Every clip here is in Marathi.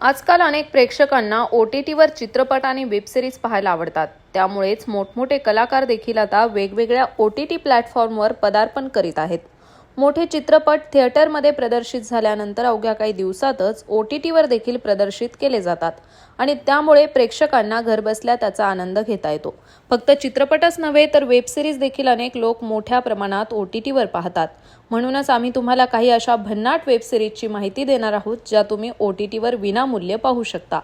आजकाल अनेक प्रेक्षकांना ओ टी टीवर चित्रपट आणि वेबसिरीज पाहायला आवडतात. त्यामुळेच मोठमोठे कलाकार देखील आता वेगवेगळ्या ओ टी टी प्लॅटफॉर्मवर पदार्पण करीत आहेत. मोठे चित्रपट थिएटरमध्ये प्रदर्शित झाल्यानंतर अवघ्या काही दिवसातच ओ टी टीवर देखील प्रदर्शित केले जातात. आणि त्यामुळे प्रेक्षकांना घरबसल्या त्याचा आनंद घेता येतो. फक्त चित्रपटच नव्हे तर वेबसिरीज देखील अनेक लोक मोठ्या प्रमाणात ओ टी टीवर पाहतात. म्हणूनच आम्ही तुम्हाला काही अशा भन्नाट वेबसिरीजची माहिती देणार आहोत ज्या तुम्ही ओ टी टीवर विनामूल्य पाहू शकता.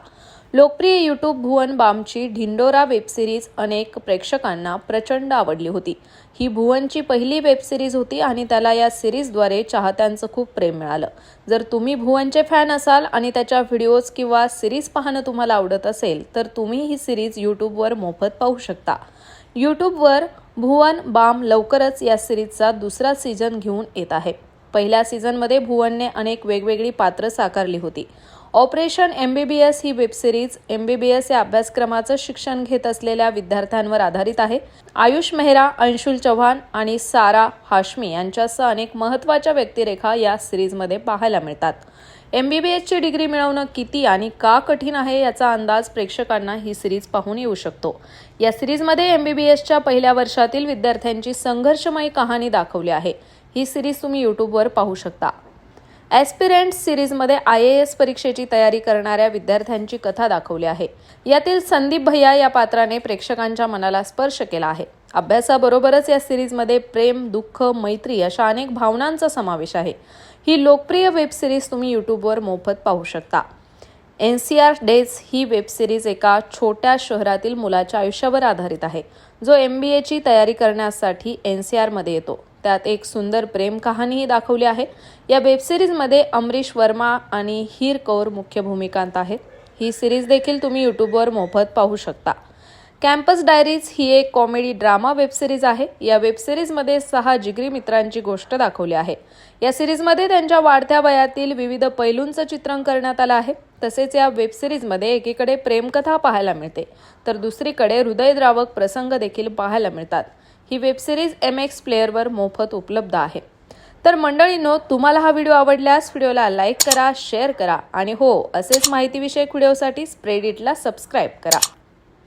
लोकप्रिय यूट्यूब भुवन बामची ढिंडोरा वेबसिरीज अनेक प्रेक्षकांना प्रचंड आवडली होती. ही भुवनची पहिली वेबसिरीज होती आणि त्याला या सिरीजद्वारे चाहत्यांचं खूप प्रेम मिळालं. जर तुम्ही भुवनचे फॅन असाल आणि त्याच्या व्हिडिओज किंवा सिरीज पाहणं तुम्हाला आवडत असेल तर तुम्ही ही सिरीज यूट्यूबवर मोफत पाहू शकता. यूट्यूबवर भुवन बाम लवकरच या सिरीजचा दुसरा सीझन घेऊन येत आहे. पहिल्या सीझनमध्ये भुवनने अनेक वेगवेगळी पात्र साकारली होती. Operation M B B S ही web series M B B S या अभ्यासक्रमाचं शिक्षण घेत असलेल्या विद्यार्थ्यांवर आधारित आहे. आयुष मेहरा अंशुल चव्हाण आणि सारा हाशमी यांच्यासह अनेक महत्त्वाच्या व्यक्तिरेखा या सिरीजमध्ये पाहायला मिळतात. एम बी बी एसची डिग्री मिळवणं किती आणि का कठीण आहे याचा अंदाज प्रेक्षकांना ही सिरीज पाहून येऊ शकतो. या सिरीजमध्ये एम बी बी एसच्या पहिल्या वर्षातील विद्यार्थ्यांची संघर्षमयी कहाणी दाखवली आहे. ही सिरीज तुम्ही यूट्यूबवर पाहू शकता. ॲस्पिरंट सिरीजमध्ये आय ए एस परीक्षेची तयारी करणाऱ्या विद्यार्थ्यांची कथा दाखवली आहे. यातील संदीप भैया या पात्राने प्रेक्षकांच्या मनाला स्पर्श केला आहे. अभ्यासाबरोबरच या सिरीजमध्ये प्रेम दुःख मैत्री अशा अनेक भावनांचा समावेश आहे. ही लोकप्रिय वेब सिरीज तुम्ही यूट्यूबवर मोफत पाहू शकता. एन सी आर डेज ही वेब सिरीज एका छोट्या शहरातील मुलाच्या आयुष्यावर आधारित आहे. जो एम बी एची तयारी करण्यासाठी एन सी आरमध्ये येतो. त्यात एक सुंदर प्रेम कहाणीही दाखवली आहे. या वेबसिरीजमध्ये अमरीश वर्मा आणि हीर कौर मुख्य भूमिकांत आहेत. ही सिरीज देखील तुम्ही यूट्यूबवर मोफत पाहू शकता. कॅम्पस डायरीज ही एक कॉमेडी ड्रामा वेबसिरीज आहे. या वेबसिरीजमध्ये सहा जिगरी मित्रांची गोष्ट दाखवली आहे. या सिरीजमध्ये त्यांच्या वाढत्या वयातील विविध पैलूंचं चित्रण करण्यात आलं आहे. तसेच या वेबसिरीजमध्ये एकीकडे प्रेमकथा पाहायला मिळते तर दुसरीकडे हृदयद्रावक प्रसंग देखील पाहायला मिळतात. ही वेबसिरीज एम एक्स प्लेअरवर मोफत उपलब्ध आहे. तर मंडळींनो तुम्हाला हा व्हिडिओ आवडल्यास व्हिडिओला लाईक करा शेअर करा आणि हो असेच माहितीविषयक व्हिडिओसाठी स्प्रेडिटला सबस्क्राईब करा.